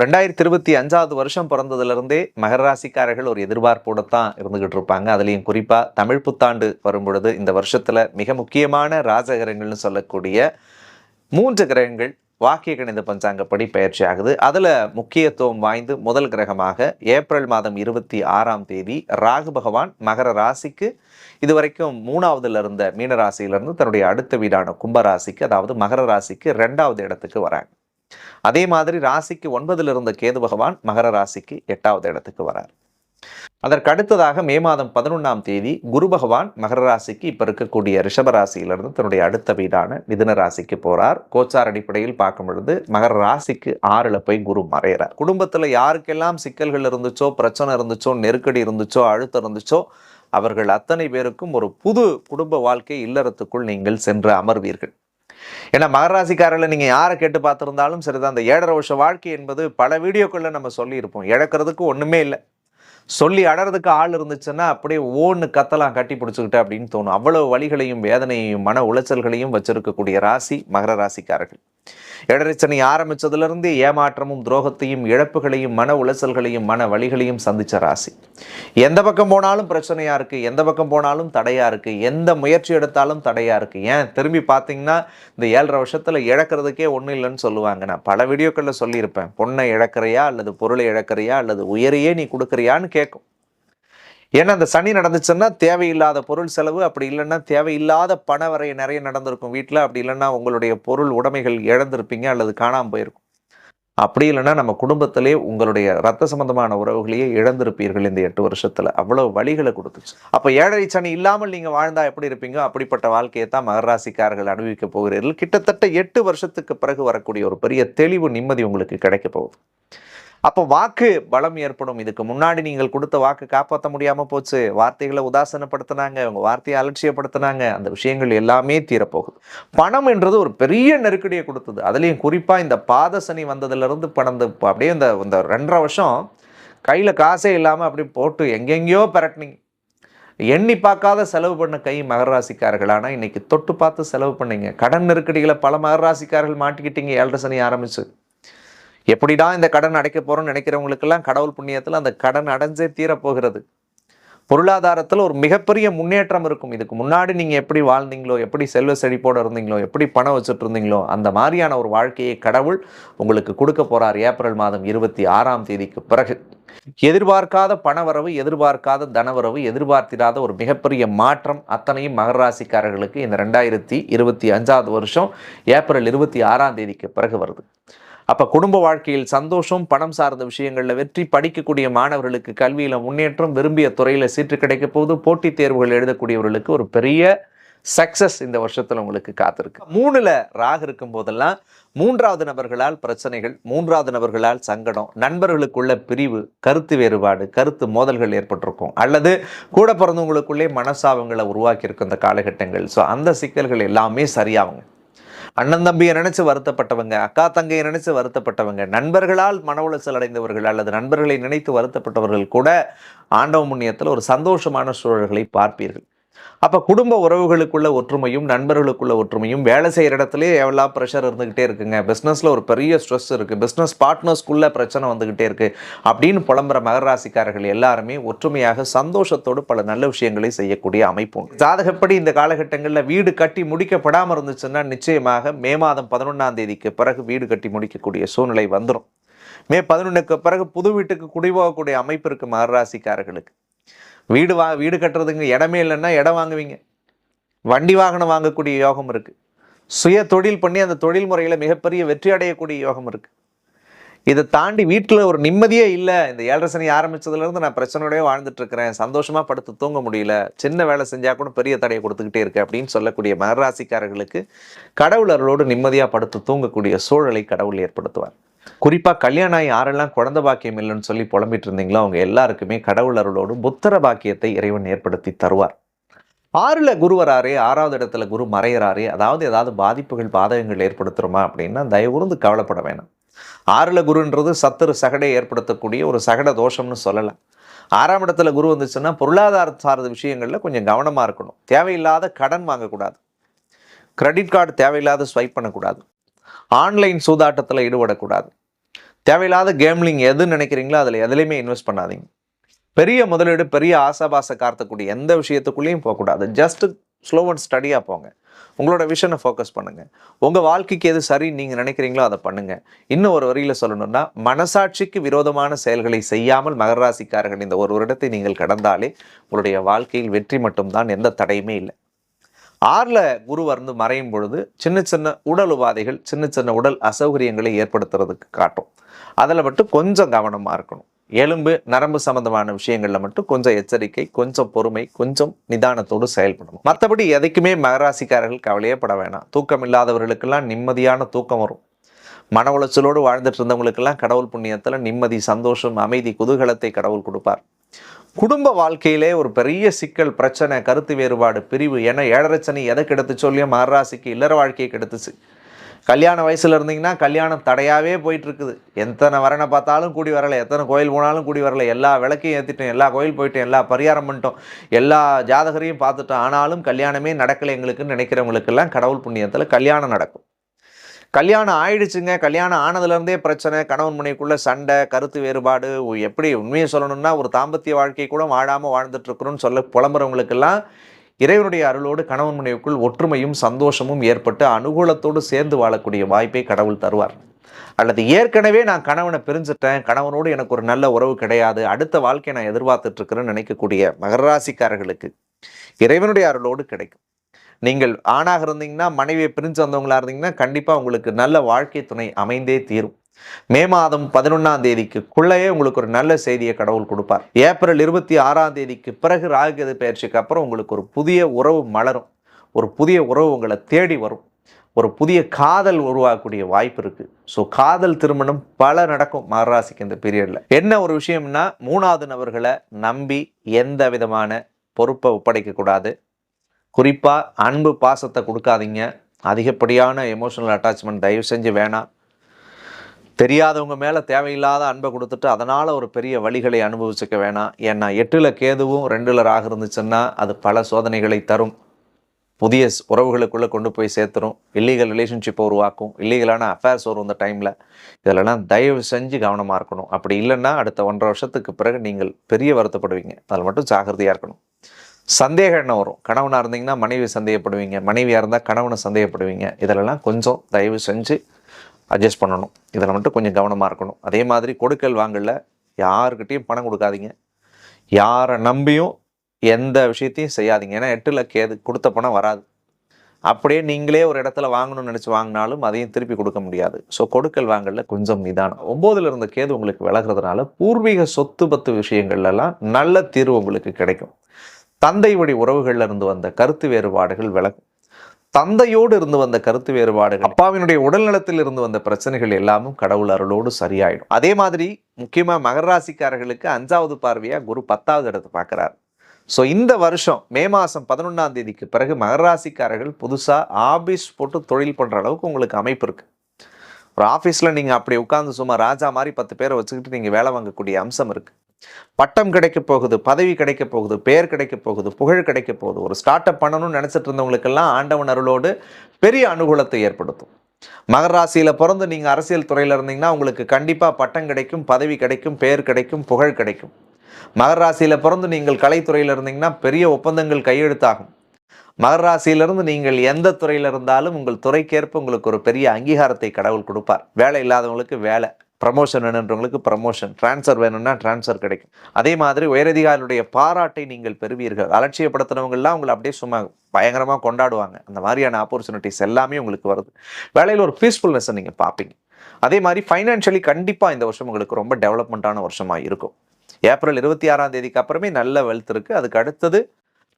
ரெண்டாயிரத்தி இருபத்தி அஞ்சாவது வருஷம் பிறந்ததுலேருந்தே மகர ராசிக்காரர்கள் ஒரு எதிர்பார்ப்போடு தான் இருந்துகிட்டு இருப்பாங்க. அதுலேயும் குறிப்பாக தமிழ் புத்தாண்டு வரும்பொழுது இந்த வருஷத்தில் மிக முக்கியமான ராஜகிரகங்கள்னு சொல்லக்கூடிய மூன்று கிரகங்கள் வாக்கிய கணித பஞ்சாங்கப்படி பயிற்சி ஆகுது. அதில் முக்கியத்துவம் வாய்ந்து முதல் கிரகமாக ஏப்ரல் மாதம் இருபத்தி ஆறாம் தேதி ராகு பகவான் மகர ராசிக்கு இதுவரைக்கும் மூணாவதுல இருந்த மீனராசியிலிருந்து தன்னுடைய அடுத்த வீடான கும்பராசிக்கு அதாவது மகர ராசிக்கு ரெண்டாவது இடத்துக்கு வராங்க. அதே மாதிரி ராசிக்கு ஒன்பதில் இருந்த கேது பகவான் மகர ராசிக்கு எட்டாவது இடத்துக்கு வரார். அதற்கு அடுத்ததாக மே மாதம் பதினொன்றாம் தேதி குரு பகவான் மகர ராசிக்கு இப்போ இருக்கக்கூடிய ரிஷப ராசியிலிருந்து தன்னுடைய அடுத்த வீடான மிதுன ராசிக்கு போறார். கோச்சார் அடிப்படையில் பார்க்கும் பொழுது மகர ராசிக்கு ஆறில் போய் குரு மறையிறார். குடும்பத்தில் யாருக்கெல்லாம் சிக்கல்கள் இருந்துச்சோ பிரச்சனை இருந்துச்சோ நெருக்கடி இருந்துச்சோ அழுத்தம் இருந்துச்சோ அவர்கள் அத்தனை பேருக்கும் ஒரு புது குடும்ப வாழ்க்கை இல்லறத்துக்குள் நீங்கள் சென்று அமர்வீர்கள். ஏன்னா மகராசிக்காரர்களை நீங்கள் யாரை கேட்டு பார்த்துருந்தாலும் சரிதான் அந்த ஏழரை வருஷ வாழ்க்கை என்பது பல வீடியோக்களில் நம்ம சொல்லியிருப்போம். இழக்கிறதுக்கு ஒன்றுமே இல்லை. சொல்லி அடறதுக்கு ஆள் இருந்துச்சுன்னா அப்படியே ஓன்னு கத்தலாம் கட்டி பிடிச்சிக்கிட்டு அப்படின்னு தோணும். அவ்வளவு வழிகளையும் வேதனையையும் மன உளைச்சல்களையும் வச்சிருக்கக்கூடிய ராசி மகர ராசிக்காரர்கள். எடரிச்சனை ஆரம்பித்ததுலேருந்து ஏமாற்றமும் துரோகத்தையும் இழப்புகளையும் மன உளைச்சல்களையும் மன வழிகளையும் சந்திச்ச ராசி. எந்த பக்கம் போனாலும் பிரச்சனையா இருக்கு எந்த பக்கம் போனாலும் தடையா இருக்கு எந்த முயற்சி எடுத்தாலும் தடையா இருக்கு. ஏன்? திரும்பி பார்த்தீங்கன்னா இந்த ஏழரை வருஷத்துல இழக்கிறதுக்கே ஒன்றும் இல்லைன்னு சொல்லுவாங்க. நான் பல வீடியோக்களில் சொல்லியிருப்பேன். பொண்ணை இழக்கிறையா அல்லது பொருளை இழக்கிறையா அல்லது உயரையே நீ கொடுக்குறியான்னு கேட்கும். ஏன்னா அந்த சனி நடந்துச்சுன்னா தேவையில்லாத பொருள் செலவு அப்படி இல்லைன்னா தேவையில்லாத பண வரைய நிறைய நடந்திருக்கும் வீட்டில் அப்படி இல்லைன்னா உங்களுடைய பொருள் உடைமைகள் இழந்திருப்பீங்க அல்லது காணாமல் போயிருக்கும். அப்படி இல்லைன்னா நம்ம குடும்பத்திலே உங்களுடைய ரத்த சம்பந்தமான உறவுகளையே இழந்திருப்பீர்கள் இந்த எட்டு வருஷத்தில். அவ்வளோ வழிகளை கொடுத்துச்சு. அப்போ ஏழரை சனி இல்லாமல் நீங்கள் வாழ்ந்தா எப்படி இருப்பீங்க? அப்படிப்பட்ட வாழ்க்கையை தான் மகராசிக்காரர்கள் அனுபவிக்க போகிறீர்கள். கிட்டத்தட்ட எட்டு வருஷத்துக்கு பிறகு வரக்கூடிய ஒரு பெரிய தெளிவு நிம்மதி உங்களுக்கு கிடைக்க போகுது. அப்போ வாக்கு பலம் ஏற்படும். இதுக்கு முன்னாடி நீங்கள் கொடுத்த வாக்கு காப்பாற்ற முடியாமல் போச்சு. வார்த்தைகளை உதாசனப்படுத்தினாங்க. உங்கள் வார்த்தையை அலட்சியப்படுத்தினாங்க. அந்த விஷயங்கள் எல்லாமே தீரப்போகுது. பணம் என்றது ஒரு பெரிய நெருக்கடியை கொடுத்தது. அதுலேயும் குறிப்பாக இந்த பாத சனி வந்ததுலேருந்து பணம் இந்த அப்படியே இந்த இந்த ரெண்டரை வருஷம் கையில் காசே இல்லாமல் அப்படி போட்டு எங்கெங்கேயோ பிரட்டினீங்க. எண்ணி பார்க்காத செலவு பண்ண கை மகராசிக்காரர்கள் ராசிக்காரர்கள். இன்றைக்கி தொட்டு பார்த்து செலவு பண்ணீங்க. கடன் நெருக்கடிகளை பல மகராசிக்காரர்கள் மாட்டிக்கிட்டீங்க. ஏழரை சனி ஆரம்பிச்சு. எப்படிடா இந்த கடன் அடைக்க போகிறோம்னு நினைக்கிறவங்களுக்கெல்லாம் கடவுள் புண்ணியத்தில் அந்த கடன் அடைஞ்சே தீரப்போகிறது பொருளாதாரத்தில் ஒரு மிகப்பெரிய முன்னேற்றம் இருக்கும். இதுக்கு முன்னாடி நீங்கள் எப்படி வாழ்ந்தீங்களோ எப்படி செல்வ செழிப்போடு இருந்தீங்களோ எப்படி பணம் வச்சுட்டு இருந்தீங்களோ அந்த மாதிரியான ஒரு வாழ்க்கையை கடவுள் உங்களுக்கு கொடுக்க போறார் ஏப்ரல் மாதம் இருபத்தி ஆறாம் தேதிக்கு பிறகு. எதிர்பார்க்காத பணவரவு எதிர்பார்க்காத தனவரவு எதிர்பார்த்திடாத ஒரு மிகப்பெரிய மாற்றம் அத்தனையும் மகராசிக்காரர்களுக்கு இந்த ரெண்டாயிரத்தி இருபத்தி அஞ்சாவது வருஷம் ஏப்ரல் இருபத்தி ஆறாம் தேதிக்கு பிறகு வருது. அப்போ குடும்ப வாழ்க்கையில் சந்தோஷம் பணம் சார்ந்த விஷயங்களில் வெற்றி படிக்கக்கூடிய மாணவர்களுக்கு கல்வியில் முன்னேற்றம் விரும்பிய துறையில் சீட்டு கிடைக்க போது போட்டித் தேர்வுகள் எழுதக்கூடியவர்களுக்கு ஒரு பெரிய சக்சஸ் இந்த வருஷத்தில் உங்களுக்கு காத்திருக்கு. மூணுல ராக இருக்கும் போதெல்லாம் மூன்றாவது நபர்களால் பிரச்சனைகள் மூன்றாவது நபர்களால் சங்கடம் நண்பர்களுக்குள்ள பிரிவு கருத்து வேறுபாடு கருத்து மோதல்கள் ஏற்பட்டிருக்கும். அல்லது கூட பிறந்தவங்களுக்குள்ளே மனசாவங்களை உருவாக்கியிருக்கும் இந்த காலகட்டங்கள். ஸோ அந்த சிக்கல்கள் எல்லாமே சரியாகுங்க. அண்ணன் தம்பியை நினைச்சு வருத்தப்பட்டவங்க அக்கா தங்கையை நினைச்சு வருத்தப்பட்டவங்க நண்பர்களால் மன உளைச்சல் அடைந்தவர்கள் அல்லது நண்பர்களை நினைத்து வருத்தப்பட்டவர்கள் கூட ஆண்டவ முன்னியத்தில் ஒரு சந்தோஷமான சூழல்களை பார்ப்பீர்கள். அப்போ குடும்ப உறவுகளுக்குள்ள ஒற்றுமையும் நண்பர்களுக்குள்ள ஒற்றுமையும் வேலை செய்கிற இடத்துலயே எவ்வளோ ப்ரெஷர் இருந்துக்கிட்டே இருக்குங்க. பிஸ்னஸில் ஒரு பெரிய ஸ்ட்ரெஸ் இருக்குது பிஸ்னஸ் பார்ட்னர்ஸ்குள்ள பிரச்சனை வந்துக்கிட்டே இருக்கு. அப்படின்னு புலம்புற மகர ராசிக்காரர்கள் எல்லாருமே ஒற்றுமையாக சந்தோஷத்தோடு பல நல்ல விஷயங்களை செய்யக்கூடிய அமைப்பு ஜாதகப்படி இந்த காலகட்டங்களில் வீடு கட்டி முடிக்கப்படாமல் இருந்துச்சுன்னா நிச்சயமாக மே மாதம் பதினொன்றாம் தேதிக்கு பிறகு வீடு கட்டி முடிக்கக்கூடிய சூழ்நிலை வந்துடும் மே பதினொன்றுக்கு பிறகு புது வீட்டுக்கு குடிபோகக்கூடிய அமைப்பு இருக்கு மகராசிக்காரர்களுக்கு வீடு வா வீடு கட்டுறதுங்க இடமே இல்லைன்னா இடம் வாங்குவீங்க. வண்டி வாகனம் வாங்கக்கூடிய யோகம் இருக்குது சுய தொழில் பண்ணி அந்த தொழில் முறையில் மிகப்பெரிய வெற்றி அடையக்கூடிய யோகம் இருக்குது இதை தாண்டி வீட்டில் ஒரு நிம்மதியே இல்லை. இந்த ஏழரை சனி நான் பிரச்சனையோடய வாழ்ந்துட்டுருக்கிறேன் இருக்கிறேன். படுத்து தூங்க முடியல. சின்ன வேலை செஞ்சால் கூட பெரிய தடையை கொடுத்துக்கிட்டே இருக்கு அப்படின்னு சொல்லக்கூடிய மகராசிக்காரர்களுக்கு கடவுளர்களோடு நிம்மதியாக படுத்து தூங்கக்கூடிய சூழலை கடவுள் ஏற்படுத்துவார். குறிப்பாக கல்யாணம் ஆகி யாரெல்லாம் குழந்த பாக்கியம் இல்லைன்னு சொல்லி புலம்பிட்டு இருந்தீங்களோ அவங்க எல்லாருக்குமே கடவுள் அருளோடு புத்தர பாக்கியத்தை இறைவன் ஏற்படுத்தி தருவார். ஆறுல குரு வராரு ஆறாவது இடத்துல குரு மறையிறாரு அதாவது ஏதாவது பாதிப்புகள் பாதகங்கள் ஏற்படுத்துறோமா அப்படின்னா தயவுருந்து கவலைப்பட வேணாம். ஆறுல குருன்றது சத்துரு சகடை ஏற்படுத்தக்கூடிய ஒரு சகட தோஷம்னு சொல்லலாம் ஆறாம் இடத்துல குரு வந்துச்சுன்னா பொருளாதார சார்ந்த விஷயங்கள்ல கொஞ்சம் கவனமா இருக்கணும். தேவையில்லாத கடன் வாங்கக்கூடாது. கிரெடிட் கார்டு தேவையில்லாத ஸ்வைப் பண்ணக்கூடாது. ஆன்லைன் சூதாட்டத்தில் ஈடுபடக்கூடாது. தேவையில்லாத கேம்லிங் எது நினைக்கிறீங்களோ அதில் எதுலேயுமே இன்வெஸ்ட் பண்ணாதீங்க. பெரிய முதலீடு பெரிய ஆசாபாசை கார்த்தக்கூடிய எந்த விஷயத்துக்குள்ளேயும் போகக்கூடாது. ஜஸ்ட் ஸ்லோ அண்ட் ஸ்டடியாக போங்க. உங்களோட விஷனை ஃபோக்கஸ் பண்ணுங்கள் உங்கள் வாழ்க்கைக்கு எது சரி நீங்கள் நினைக்கிறீங்களோ அதை பண்ணுங்கள் இன்னும் ஒரு வரியில் சொல்லணும்னா மனசாட்சிக்கு விரோதமான செயல்களை செய்யாமல் மகராசிக்காரர்கள் இந்த ஒரு வருடத்தை நீங்கள் கடந்தாலே உங்களுடைய வாழ்க்கையில் வெற்றி மட்டும்தான் எந்த தடையுமே இல்லை. ஆறில் குரு வந்து மறையும் பொழுது சின்ன சின்ன உடல் உபாதைகள் சின்ன சின்ன உடல் அசௌகரியங்களை ஏற்படுத்துறதுக்கு காட்டும். அதில் மட்டும் கொஞ்சம் கவனமாக இருக்கணும். எலும்பு நரம்பு சம்பந்தமான விஷயங்களில் மட்டும் கொஞ்சம் எச்சரிக்கை கொஞ்சம் பொறுமை கொஞ்சம் நிதானத்தோடு செயல்படணும். மற்றபடி எதைக்குமே மகராசிக்காரர்கள் கவலையே பட வேணாம். தூக்கம் இல்லாதவர்களுக்கெல்லாம் நிம்மதியான தூக்கம் வரும். மன உளைச்சலோடு வாழ்ந்துட்டு இருந்தவங்களுக்கெல்லாம் கடவுள் புண்ணியத்தில் நிம்மதி சந்தோஷம் அமைதி குதூகலத்தை கடவுள் கொடுப்பார். குடும்ப வாழ்க்கையிலே ஒரு பெரிய சிக்கல் பிரச்சனை கருத்து வேறுபாடு பிரிவு என ஏழரை சனி எதை கெடுத்து சொல்லியும் மகராசிக்கு இல்லற வாழ்க்கையை கெடுத்துச்சு. கல்யாண வயசில் இருந்தீங்கன்னா கல்யாணம் தடையாகவே போயிட்டுருக்குது. எத்தனை வரனை பார்த்தாலும் கூடி வரலை எத்தனை கோயில் போனாலும் கூடி வரல எல்லா விளக்கையும் ஏற்றிட்டோம் எல்லா கோயில் போயிட்டேன் எல்லா பரிகாரம் பண்ணிட்டோம் எல்லா ஜாதகரையும் பார்த்துட்டோம். ஆனாலும் கல்யாணமே நடக்கலை எங்களுக்குன்னு நினைக்கிறவங்களுக்கெல்லாம் கடவுள் புண்ணியத்தில் கல்யாணம் நடக்கும். கல்யாணம் ஆயிடுச்சுங்க. கல்யாணம் ஆனதுலேருந்தே பிரச்சனை. கணவன் மனைவிக்குள்ள சண்டை கருத்து வேறுபாடு. எப்படி உண்மையை சொல்லணும்னா ஒரு தாம்பத்திய வாழ்க்கை கூட வாழாமல் வாழ்ந்துட்டுருக்குறோன்னு சொல்ல புலம்புறவங்களுக்கெல்லாம் இறைவனுடைய அருளோடு கணவன் மனைவிக்குள் ஒற்றுமையும் சந்தோஷமும் ஏற்பட்டு அனுகூலத்தோடு சேர்ந்து வாழக்கூடிய வாய்ப்பை கடவுள் தருவார். அல்லது ஏற்கனவே நான் கணவனை பிரிஞ்சுட்டேன். கணவனோடு எனக்கு ஒரு நல்ல உறவு கிடையாது. அடுத்த வாழ்க்கையை நான் எதிர்பார்த்துட்ருக்குறேன்னு நினைக்கக்கூடிய மகராசிக்காரர்களுக்கு இறைவனுடைய அருளோடு கிடைக்கும். நீங்கள் ஆணாக இருந்தீங்கன்னா மனைவியை பிரிஞ்சு வந்தவங்களா இருந்தீங்கன்னா கண்டிப்பாக உங்களுக்கு நல்ல வாழ்க்கை துணை அமைந்தே தீரும். மே மாதம் பதினொன்றாம் தேதிக்குள்ளேயே உங்களுக்கு ஒரு நல்ல செய்தியை கடவுள் கொடுப்பார். ஏப்ரல் இருபத்தி ஆறாம் தேதிக்கு பிறகு ராகுகது பயிற்சிக்கு அப்புறம் உங்களுக்கு ஒரு புதிய உறவு மலரும். ஒரு புதிய உறவு உங்களை தேடி வரும். ஒரு புதிய காதல் உருவாகக்கூடிய வாய்ப்பு இருக்குது ஸோ காதல் திருமணம் பல நடக்கும் மகராசிக்கு இந்த பீரியடில் என்ன ஒரு விஷயம்னா மூணாவது நபர்களை நம்பி எந்த விதமான பொறுப்பை ஒப்படைக்கக்கூடாது குறிப்பாக அன்பு பாசத்தை கொடுக்காதீங்க. அதிகப்படியான எமோஷனல் அட்டாச்மெண்ட் தயவு செஞ்சு வேணாம். தெரியாதவங்க மேலே தேவையில்லாத அன்பை கொடுத்துட்டு அதனால் ஒரு பெரிய வழிகளை அனுபவிச்சுக்க வேணாம். ஏன்னா எட்டில் கேதுவும் ரெண்டில் ராக இருந்துச்சுன்னா அது பல சோதனைகளை தரும். புதிய உறவுகளுக்குள்ளே கொண்டு போய் சேர்த்துரும். இல்லீகல் ரிலேஷன்ஷிப்பை உருவாக்கும். இல்லீகலான அஃபேர்ஸ் வரும் இந்த டைமில் இதெல்லாம் தயவு செஞ்சு கவனமாக இருக்கணும். அப்படி இல்லைன்னா அடுத்த ஒன்றரை வருஷத்துக்கு பிறகு நீங்கள் பெரிய வருத்தப்படுவீங்க. அதில் மட்டும் ஜாகிரதையாக இருக்கணும். சந்தேகம் என்ன வரும். கணவனாக இருந்தீங்கன்னா மனைவி சந்தேகப்படுவீங்க. மனைவியாக இருந்தால் கணவனை சந்தேகப்படுவீங்க. இதிலெல்லாம் கொஞ்சம் தயவு செஞ்சு அட்ஜஸ்ட் பண்ணணும். இதில் மட்டும் கொஞ்சம் கவனமாக இருக்கணும். அதே மாதிரி கொடுக்கல் வாங்கல யாருக்கிட்டையும் பணம் கொடுக்காதீங்க. யாரை நம்பியும் எந்த விஷயத்தையும் செய்யாதீங்க. ஏன்னா எட்டில் கேது கொடுத்த பணம் வராது. அப்படியே நீங்களே ஒரு இடத்துல வாங்கணும்னு நினச்சி வாங்கினாலும் அதையும் திருப்பி கொடுக்க முடியாது. ஸோ கொடுக்கல் வாங்கல கொஞ்சம் நிதானம். ஒம்போதுல இருந்த கேது உங்களுக்கு விலகிறதுனால பூர்வீக சொத்து பத்து விஷயங்கள்லாம் நல்ல தீர்வு உங்களுக்கு கிடைக்கும். தந்தை வழி உறவுகளில் இருந்து வந்த கருத்து வேறுபாடுகள் விலகும் தந்தையோடு இருந்து வந்த கருத்து வேறுபாடுகள் அப்பாவினுடைய உடல்நலத்தில் இருந்து வந்த பிரச்சனைகள் எல்லாமும் கடவுள் அருளோடு சரியாயிடும். அதே மாதிரி முக்கியமாக மகர ராசிக்காரர்களுக்கு அஞ்சாவது பார்வையாக குரு பத்தாவது இடத்தை பார்க்குறார். ஸோ இந்த வருஷம் மே மாதம் பதினொன்றாம் தேதிக்கு பிறகு மகர ராசிக்காரர்கள் புதுசாக ஆபீஸ் போட்டு தொழில் பண்ணுற அளவுக்கு உங்களுக்கு அமைப்பு இருக்குது ஒரு ஆஃபீஸில் நீங்கள் அப்படி உட்காந்து சும்மா ராஜா மாதிரி பத்து பேரை வச்சுக்கிட்டு நீங்கள் வேலை வாங்கக்கூடிய அம்சம் இருக்குது பட்டம் கிடைக்க போகுது பதவி கிடைக்க போகுது பெயர் கிடைக்க போகுது புகழ் கிடைக்க போகுது. ஒரு ஸ்டார்ட் அப் பண்ணணும்னு நினச்சிட்டு இருந்தவங்களுக்கெல்லாம் ஆண்டவன் அருளோடு பெரிய அனுகூலத்தை ஏற்படுத்தும். மகராசியில் பிறந்து நீங்கள் அரசியல் துறையில் இருந்தீங்கன்னா உங்களுக்கு கண்டிப்பாக பட்டம் கிடைக்கும் பதவி கிடைக்கும் பெயர் கிடைக்கும் புகழ் கிடைக்கும். மகராசியில் பிறந்து நீங்கள் கலைத்துறையில் இருந்தீங்கன்னா பெரிய ஒப்பந்தங்கள் கையெழுத்தாகும். மகர ராசியிலிருந்து நீங்கள் எந்த துறையில் இருந்தாலும் உங்கள் துறைக்கேற்ப உங்களுக்கு ஒரு பெரிய அங்கீகாரத்தை கடவுள் கொடுப்பார். வேலை இல்லாதவங்களுக்கு வேலை. ப்ரமோஷன் வேணுன்றவங்களுக்கு ப்ரமோஷன் ட்ரான்ஸ்ஃபர் வேணும்னா ட்ரான்ஸ்ஃபர் கிடைக்கும். அதே மாதிரி உயரதிகாரிகளுடைய பாராட்டை நீங்கள் பெறுவீர்கள். அலட்சியப்படுத்துனவங்கெல்லாம் உங்களை அப்படியே சும்மா பயங்கரமாக கொண்டாடுவாங்க. அந்த மாதிரியான ஆப்பர்ச்சுனிட்டிஸ் எல்லாமே உங்களுக்கு வருது. வேலையில் ஒரு பீஸ்ஃபுல்னஸை நீங்கள் பார்ப்பீங்க. அதே மாதிரி ஃபைனான்ஷியலி கண்டிப்பாக இந்த வருஷம் உங்களுக்கு ரொம்ப டெவலப்மெண்ட்டான வருஷமாக இருக்கும். ஏப்ரல் இருபத்தி ஆறாம் தேதிக்கு அப்புறமே நல்ல வெல்த் இருக்குது அதுக்கு அடுத்தது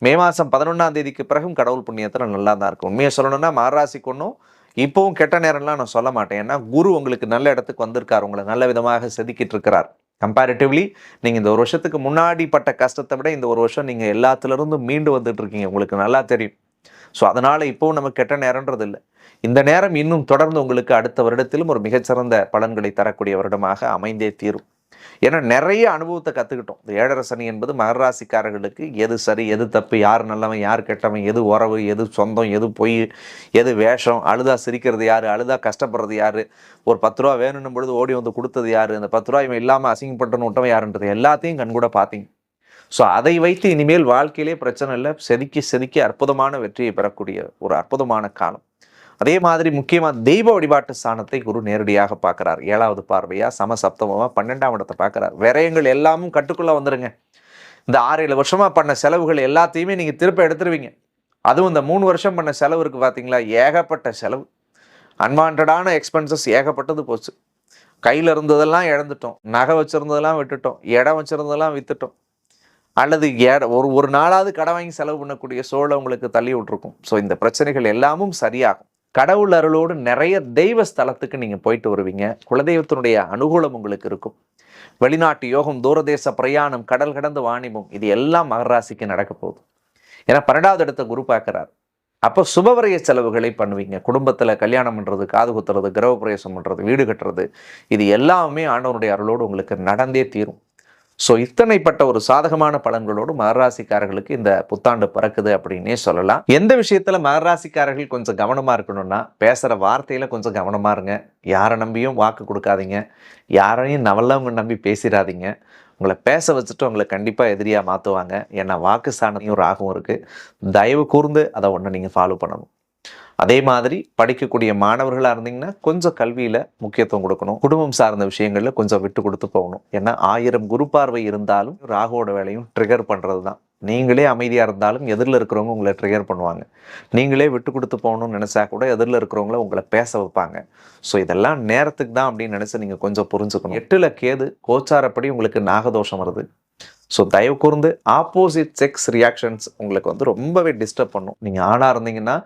மே மாதம் பதினொன்றாம் தேதிக்கு பிறகும் கடவுள் புண்ணியத்தில் நல்லா தான் இருக்கும். உண்மையை சொல்லணும்னா மாராசிக்கு ஒன்றும் இப்போவும் கெட்ட நேரம்லாம் நான் சொல்ல மாட்டேன். ஏன்னா குரு உங்களுக்கு நல்ல இடத்துக்கு வந்திருக்கார். உங்களை நல்ல விதமாக செதுக்கிட்டு இருக்கிறார். கம்பேரிட்டிவ்லி நீங்கள் இந்த ஒரு வருஷத்துக்கு முன்னாடி பட்ட கஷ்டத்தை விட இந்த ஒரு வருஷம் நீங்கள் எல்லாத்துலேருந்தும் மீண்டு வந்துட்டு இருக்கீங்க. உங்களுக்கு நல்லா தெரியும். ஸோ அதனால் இப்போவும் நமக்கு கெட்ட நேரன்றது இல்லை. இந்த நேரம் இன்னும் தொடர்ந்து உங்களுக்கு அடுத்த வருடத்திலும் ஒரு மிகச்சிறந்த பலன்களை தரக்கூடிய வருடமாக அமைந்தே தீரும். ஏன்னா நிறைய அனுபவத்தை கற்றுக்கிட்டோம் இந்த ஏழரை சனி என்பது மகராசிக்காரர்களுக்கு எது சரி எது தப்பு யார் நல்லவன் யார் கெட்டவன் எது உறவு எது சொந்தம் எது பொய் எது வேஷம் அழுதா சிரிக்கிறது யார் அழுதா கஷ்டப்படுறது யார் ஒரு பத்து ரூபா வேணும்னும் பொழுது ஓடி வந்து கொடுத்தது யார் அந்த பத்து ரூபா இவன் இல்லாமல் அசிங்கப்பட்டன்னு விட்டவன் யாருன்றது எல்லாத்தையும் கண்கூட பார்த்தீங்க. ஸோ அதை வைத்து இனிமேல் வாழ்க்கையிலே பிரச்சனை இல்லை. செதுக்கி செதுக்கி அற்புதமான வெற்றியை பெறக்கூடிய ஒரு அற்புதமான காலம். அதே மாதிரி முக்கியமாக தெய்வ வழிபாட்டு ஸ்தானத்தை குரு நேரடியாக பார்க்குறார். ஏழாவது பார்வையாக சமசப்தமமாக பன்னெண்டாம் இடத்தை பார்க்குறார். விரயங்கள் எல்லாமும் கட்டுக்குள்ளே வந்துடுங்க இந்த ஆறு ஏழு வருஷமாக பண்ண செலவுகள் எல்லாத்தையுமே நீங்கள் திருப்ப எடுத்துருவீங்க. அதுவும் இந்த மூணு வருஷம் பண்ண செலவு இருக்குது பார்த்தீங்களா ஏகப்பட்ட செலவு. அன்வான்டான எக்ஸ்பென்சஸ் ஏகப்பட்டது போச்சு. கையில் இருந்ததெல்லாம் இழந்துட்டோம். நகை வச்சுருந்ததெல்லாம் விட்டுட்டோம். இடம் வச்சுருந்ததெல்லாம் விற்றுட்டோம் அல்லது ஒரு ஒரு நாளாவது கடை வாங்கி செலவு பண்ணக்கூடிய சூழலை உங்களுக்கு தள்ளி விட்டுருக்கும். ஸோ இந்த பிரச்சனைகள் எல்லாமும் சரியாகும். கடவுள் அருளோடு நிறைய தெய்வ ஸ்தலத்துக்கு நீங்கள் போயிட்டு வருவீங்க. குலதெய்வத்தினுடைய அனுகூலம் உங்களுக்கு இருக்கும். வெளிநாட்டு யோகம் தூரதேச பிரயாணம் கடல் கடந்த வாணிபம் இது எல்லாம் மகராசிக்கு நடக்க போகுது. ஏன்னா பன்னெண்டாவது இடத்த குரு பார்க்குறாரு. அப்போ சுபவரைய செலவுகளை பண்ணுவீங்க. குடும்பத்தில் கல்யாணம் பண்ணுறது காது குத்துறது கிரகப்பிரவேசம் பண்ணுறது வீடு கட்டுறது இது எல்லாமே ஆண்டவனுடைய அருளோடு உங்களுக்கு நடந்தே தீரும். ஸோ இத்தனைப்பட்ட ஒரு சாதகமான பலன்களோடு மகராசிக்காரர்களுக்கு இந்த புத்தாண்டு பிறக்குது அப்படின்னே சொல்லலாம். எந்த விஷயத்தில் மகராசிக்காரர்கள் கொஞ்சம் கவனமாக இருக்கணும்னா பேசுகிற வார்த்தையில் கொஞ்சம் கவனமா இருங்க. யாரை நம்பியும் வாக்கு கொடுக்காதீங்க. யாரையும் நவல்லவங்க நம்பி பேசிடாதீங்க உங்களை பேச வச்சுட்டு உங்களை கண்டிப்பாக எதிரியாக மாற்றுவாங்க ஏன்னா வாக்கு சாணையும் ஒரு இருக்குது தயவு கூர்ந்து அதை ஒன்று நீங்கள் ஃபாலோ பண்ணணும். அதே மாதிரி படிக்கக்கூடிய மாணவர்களாக இருந்தீங்கன்னா கொஞ்சம் கல்வியில் முக்கியத்துவம் கொடுக்கணும். குடும்பம் சார்ந்த விஷயங்களில் கொஞ்சம் விட்டு கொடுத்து போகணும். ஏன்னா ஆயிரம் குரு பார்வை இருந்தாலும் ராகுவோட வேலையும் ட்ரிகர் பண்ணுறது தான் நீங்களே அமைதியாக இருந்தாலும் எதிரில் இருக்கிறவங்க உங்களை ட்ரிகர் பண்ணுவாங்க. நீங்களே விட்டு கொடுத்து போகணும்னு நினச்சா கூட எதிரில் இருக்கிறவங்கள உங்களை பேச வைப்பாங்க. ஸோ இதெல்லாம் நேரத்துக்கு தான் அப்படின்னு நினச்சி நீங்கள் கொஞ்சம் புரிஞ்சுக்கணும். எட்டில் கேது கோச்சாரப்படி உங்களுக்கு நாகதோஷம் வருது. ஸோ தயவு கூர்ந்து ஆப்போசிட் செக்ஸ் ரியாக்ஷன்ஸ் உங்களுக்கு வந்து ரொம்பவே டிஸ்டர்ப் பண்ணும். நீங்கள் ஆணாக இருந்தீங்கன்னா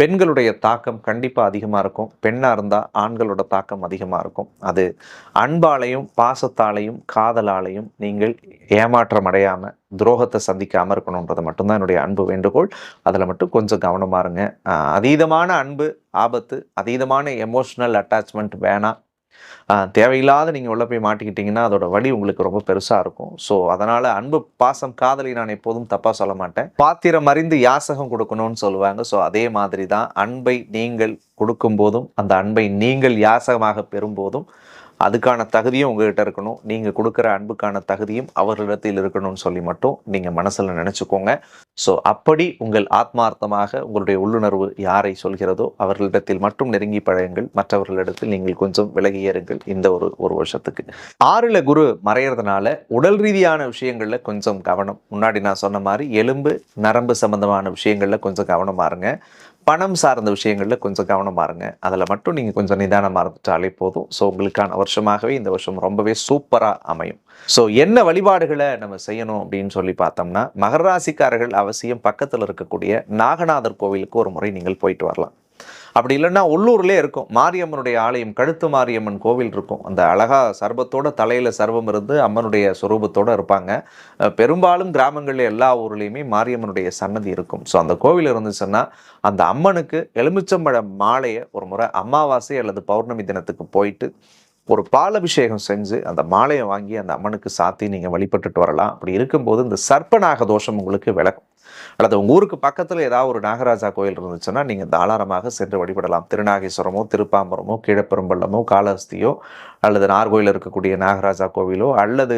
பெண்களுடைய தாக்கம் கண்டிப்பாக அதிகமாக இருக்கும். பெண்ணாக இருந்தால் ஆண்களோட தாக்கம் அதிகமாக இருக்கும். அது அன்பாலையும் பாசத்தாலையும் காதலாலையும் நீங்கள் ஏமாற்றம் அடையாமல் துரோகத்தை சந்திக்காமல் இருக்கணுன்றது மட்டும்தான் என்னுடைய அன்பு வேண்டுகோள். அதில் மட்டும் கொஞ்சம் கவனமாக இருங்க. அதீதமான அன்பு ஆபத்து அதீதமான எமோஷ்னல் அட்டாச்மெண்ட் வேணாம். தேவையில்லாத நீங்கள் உள்ள போய் மாட்டிக்கிட்டீங்கன்னா அதோட வழி உங்களுக்கு ரொம்ப பெருசாக இருக்கும். ஸோ அதனால் அன்பு பாசம் காதலி நான் எப்போதும் தப்பாக சொல்ல மாட்டேன். பாத்திரம் அறிந்து யாசகம் கொடுக்கணும்னு சொல்லுவாங்க. ஸோ அதே மாதிரி தான் அன்பை நீங்கள் கொடுக்கும்போதும் அந்த அன்பை நீங்கள் யாசகமாக பெறும்போதும் அதுக்கான தகுதியும் உங்ககிட்ட இருக்கணும். நீங்கள் கொடுக்குற அன்புக்கான தகுதியும் அவர்களிடத்தில் இருக்கணும்னு சொல்லி மட்டும் நீங்கள் மனசில் நினச்சிக்கோங்க. ஸோ அப்படி உங்கள் ஆத்மார்த்தமாக உங்களுடைய உள்ளுணர்வு யாரை சொல்கிறதோ அவர்களிடத்தில் மட்டும் நெருங்கி பழையுங்கள் மற்றவர்களிடத்தில் நீங்கள் கொஞ்சம் விலகியேறுங்கள் இந்த ஒரு ஒரு வருஷத்துக்கு. ஆறில் குரு மறையிறதுனால உடல் ரீதியான விஷயங்களில் கொஞ்சம் கவனம். முன்னாடி நான் சொன்ன மாதிரி எலும்பு நரம்பு சம்பந்தமான விஷயங்களில் கொஞ்சம் கவனமாக இருங்க. பணம் சார்ந்த விஷயங்களில் கொஞ்சம் கவனமாக இருங்க அதில் மட்டும் நீங்கள் கொஞ்சம் நிதானமாக இருந்துட்டாலே போதும். ஸோ உங்களுக்கான வருஷமாகவே இந்த வருஷம் ரொம்பவே சூப்பராக அமையும். ஸோ என்ன வழிபாடுகளை நம்ம செய்யணும் அப்படின்னு சொல்லி பார்த்தோம்னா மகராசிக்காரர்கள் அவசியம் பக்கத்தில் இருக்கக்கூடிய நாகநாதர் கோவிலுக்கு ஒரு முறை நீங்கள் போயிட்டு வரலாம். அப்படி இல்லைன்னா உள்ளூர்லேயே இருக்கும். மாரியம்மனுடைய ஆலயம் கழுத்து மாரியம்மன் கோவில் இருக்கும். அந்த அழகா சர்பத்தோட தலையில் சர்வம் இருந்து அம்மனுடைய சுரூபத்தோடு இருப்பாங்க. பெரும்பாலும் கிராமங்களில் எல்லா ஊர்லேயுமே மாரியம்மனுடைய சன்னதி இருக்கும். ஸோ அந்த கோவில் இருந்துச்சுன்னா அந்த அம்மனுக்கு எலுமிச்சம்பழ மாலையை ஒரு முறை அமாவாசை அல்லது பௌர்ணமி தினத்துக்கு போயிட்டு ஒரு பாலபிஷேகம் செஞ்சு அந்த மாலையை வாங்கி அந்த அம்மனுக்கு சாத்தி நீங்கள் வழிபட்டுட்டு வரலாம். அப்படி இருக்கும்போது இந்த சர்ப்பநாக தோஷம் உங்களுக்கு விளக்கும் அல்லது உங்கள் ஊருக்கு பக்கத்தில் ஏதாவது ஒரு நாகராஜா கோயில் இருந்துச்சுன்னா நீங்கள் தாராளமாக சென்று வழிபடலாம். திருநாகேஸ்வரமோ திருப்பாம்பரமோ கீழப்பெரும்பள்ளமோ காலஹஸ்தியோ அல்லது நார்கோயில் இருக்கக்கூடிய நாகராஜா கோவிலோ அல்லது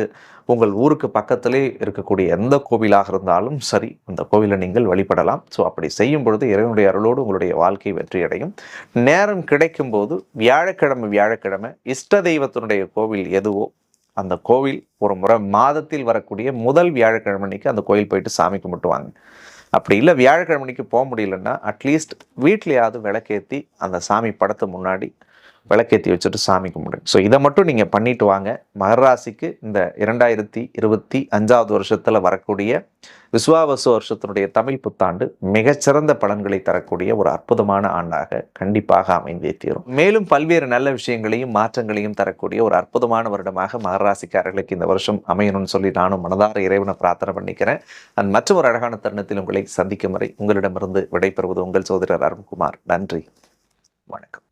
உங்கள் ஊருக்கு பக்கத்திலே இருக்கக்கூடிய எந்த கோவிலாக இருந்தாலும் சரி அந்த கோவிலை நீங்கள் வழிபடலாம். ஸோ அப்படி செய்யும் பொழுது இறைவனுடைய அருளோடு உங்களுடைய வாழ்க்கை வெற்றியடையும். நேரம் கிடைக்கும் போது வியாழக்கிழமை வியாழக்கிழமை இஷ்ட தெய்வத்தினுடைய கோவில் எதுவோ அந்த கோவில் ஒரு முறை மாதத்தில் வரக்கூடிய முதல் வியாழக்கிழமைக்கு அந்த கோயில் போயிட்டு சாமி கும்பிட்டுவாங்க. அப்படி இல்லை வியாழக்கிழமைக்கு போக முடியலன்னா அட்லீஸ்ட் வீட்லேயாவது விளக்கேற்றி அந்த சாமி படத்தை முன்னாடி விளக்கேற்றி வச்சுட்டு சாமி கும்பிடுங்க ஸோ இதை மட்டும் நீங்கள் பண்ணிட்டு வாங்க. மகராசிக்கு இந்த இரண்டாயிரத்தி இருபத்தி அஞ்சாவது வருஷத்தில் வரக்கூடிய விஸ்வாவசு வருஷத்தினுடைய தமிழ் புத்தாண்டு மிகச்சிறந்த பலன்களை தரக்கூடிய ஒரு அற்புதமான ஆண்டாக கண்டிப்பாக அமைந்தே தீரும். மேலும் பல்வேறு நல்ல விஷயங்களையும் மாற்றங்களையும் தரக்கூடிய ஒரு அற்புதமான வருடமாக மகராசிக்காரர்களுக்கு இந்த வருஷம் அமையணும்னு சொல்லி நானும் மனதார இறைவனை பிரார்த்தனை பண்ணிக்கிறேன். அண்ட் மற்றும் ஒரு அழகான தருணத்தில் உங்களை சந்திக்கும் வரை உங்களிடமிருந்து விடைபெறுவது உங்கள் சோதரர் அருண்குமார். நன்றி. வணக்கம்.